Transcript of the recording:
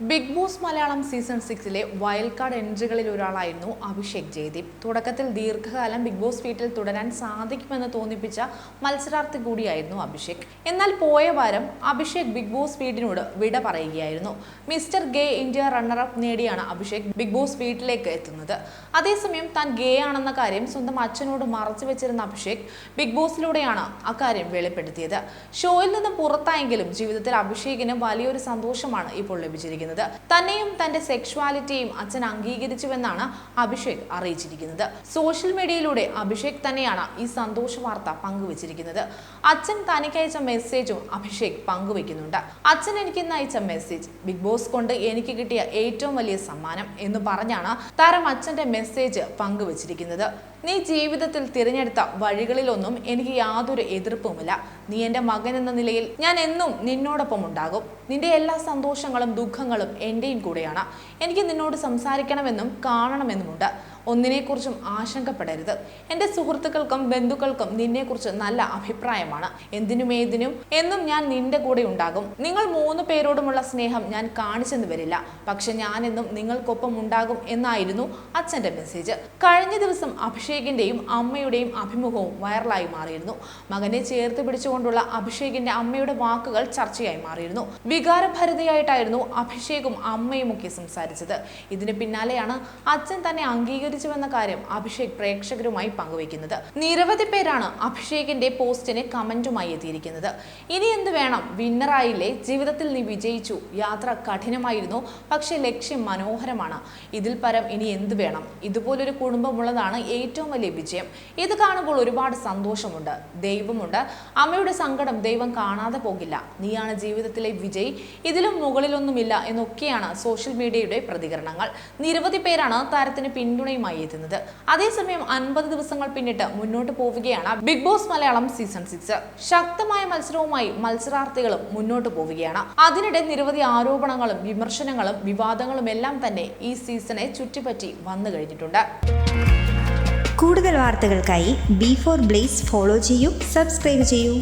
Big Boss Malayalam season സിക്സിലെ wild card എൻട്രികളിൽ ഒരാളായിരുന്നു അഭിഷേക് ജയദീപ്. തുടക്കത്തിൽ ദീർഘകാലം ബിഗ് ബോസ് വീട്ടിൽ തുടരാൻ സാധിക്കുമെന്ന് തോന്നിപ്പിച്ച മത്സരാർത്ഥി കൂടിയായിരുന്നു അഭിഷേക്. എന്നാൽ പോയ വാരം അഭിഷേക് ബിഗ് ബോസ് വീടിനോട് വിട പറയുകയായിരുന്നു. മിസ്റ്റർ ഗേ ഇന്ത്യ റണ്ണറപ്പ് നേടിയാണ് അഭിഷേക് ബിഗ് ബോസ് വീട്ടിലേക്ക് എത്തുന്നത്. അതേസമയം താൻ ഗേ ആണെന്ന കാര്യം സ്വന്തം അച്ഛനോട് മറച്ചു വെച്ചിരുന്ന അഭിഷേക് ബിഗ് ബോസിലൂടെയാണ് അക്കാര്യം വെളിപ്പെടുത്തിയത്. ഷോയിൽ നിന്ന് പുറത്തായെങ്കിലും ജീവിതത്തിൽ അഭിഷേകിന് വലിയൊരു സന്തോഷമാണ് ഇപ്പോൾ ലഭിച്ചിരിക്കുന്നത്. തന്നെയും തന്റെ സെക്ഷുവാലിറ്റിയും അച്ഛൻ അംഗീകരിച്ചുവെന്നാണ് അഭിഷേക് അറിയിച്ചിരിക്കുന്നത്. സോഷ്യൽ മീഡിയയിലൂടെ അഭിഷേക് തന്നെയാണ് ഈ സന്തോഷ വാർത്ത പങ്കുവച്ചിരിക്കുന്നത്. അച്ഛൻ തനിക്കയച്ച മെസ്സേജും അഭിഷേക് പങ്കുവെക്കുന്നുണ്ട് അച്ഛൻ എനിക്ക് അയച്ച മെസ്സേജ് ബിഗ് ബോസ് കൊണ്ട് എനിക്ക് കിട്ടിയ ഏറ്റവും വലിയ സമ്മാനം എന്ന് പറഞ്ഞാണ് താരം അച്ഛന്റെ മെസ്സേജ് പങ്കുവച്ചിരിക്കുന്നത്. നീ ജീവിതത്തിൽ തിരഞ്ഞെടുത്ത വഴികളിലൊന്നും എനിക്ക് യാതൊരു എതിർപ്പുമില്ല. നീ എന്റെ മകൻ എന്ന നിലയിൽ ഞാൻ എന്നും നിന്നോടൊപ്പം ഉണ്ടാകും. നിന്റെ എല്ലാ സന്തോഷങ്ങളും ദുഃഖങ്ങളും എന്റെയും കൂടെയാണ്. എനിക്ക് നിന്നോട് സംസാരിക്കണമെന്നും കാണണമെന്നുമുണ്ട്. ഒന്നിനെക്കുറിച്ചും ആശങ്കപ്പെടരുത്. എന്റെ സുഹൃത്തുക്കൾക്കും ബന്ധുക്കൾക്കും നിന്നെക്കുറിച്ച് നല്ല അഭിപ്രായമാണ്. എന്തിനും ഏതിനും എന്നും ഞാൻ നിന്റെ കൂടെ ഉണ്ടാകും. നിങ്ങൾ മൂന്ന് പേരോടുമുള്ള സ്നേഹം ഞാൻ കാണിച്ചെന്ന് വരില്ല. പക്ഷെ ഞാൻ എന്നും നിങ്ങൾക്കൊപ്പം ഉണ്ടാകും എന്നായിരുന്നു അച്ഛന്റെ മെസ്സേജ്. കഴിഞ്ഞ ദിവസം അഭിഷേകിന്റെയും അമ്മയുടെയും അഭിമുഖവും വൈറലായി മാറിയിരുന്നു. മകനെ ചേർത്ത് പിടിച്ചുകൊണ്ടുള്ള അഭിഷേകിന്റെ അമ്മയുടെ വാക്കുകൾ ചർച്ചയായി മാറിയിരുന്നു. വികാരഭരിതയായിട്ടായിരുന്നു അഭിഷേകും അമ്മയും ഒക്കെ സംസാരിച്ചത്. ഇതിന് പിന്നാലെയാണ് അച്ഛൻ തന്നെ അംഗീകരിച്ചുവെന്ന കാര്യം അഭിഷേക് പ്രേക്ഷകരുമായി പങ്കുവയ്ക്കുന്നത്. നിരവധി പേരാണ് അഭിഷേകിന്റെ പോസ്റ്റിന് കമന്റുമായി എത്തിയിരിക്കുന്നത്. ഇനി എന്ത് വേണം? വിന്നറായില്ലേ? ജീവിതത്തിൽ നീ വിജയിച്ചു. യാത്ര കഠിനമായിരുന്നു. പക്ഷേ ലക്ഷ്യം മനോഹരമാണ്. ഇതിൽ പരം ഇനി എന്ത് വേണം? ഇതുപോലൊരു കുടുംബമുള്ളതാണ് ഏറ്റവും വലിയ വിജയം. ഇത് കാണുമ്പോൾ ഒരുപാട് സന്തോഷമുണ്ട് ദൈവമുണ്ട്. അമ്മയുടെ സങ്കടം ദൈവം കാണാതെ പോകില്ല. നീയാണ് ജീവിതത്തിലെ വിജയ്. ഇതിലും മുകളിലൊന്നുമില്ല എന്നൊക്കെയാണ് സോഷ്യൽ മീഡിയയുടെ പ്രതികരണങ്ങൾ. നിരവധി പേരാണ് താരത്തിന് പിന്തുണയുമായി എത്തുന്നത്. അതേസമയം അൻപത് ദിവസങ്ങൾ പിന്നിട്ട് മുന്നോട്ട് പോവുകയാണ് Bigg Boss Malayalam season six. ശക്തമായ മത്സരവുമായി മത്സരാർത്ഥികളും മുന്നോട്ട് പോവുകയാണ്. അതിനിടെ നിരവധി ആരോപണങ്ങളും വിമർശനങ്ങളും വിവാദങ്ങളും എല്ലാം തന്നെ ഈ സീസണെ ചുറ്റിപ്പറ്റി വന്നു കഴിഞ്ഞിട്ടുണ്ട്. കൂടുതൽ വാർത്തകൾക്കായി ബി ഫോർ ബ്ലേസ് ഫോളോ ചെയ്യൂ സബ്സ്ക്രൈബ് ചെയ്യൂ.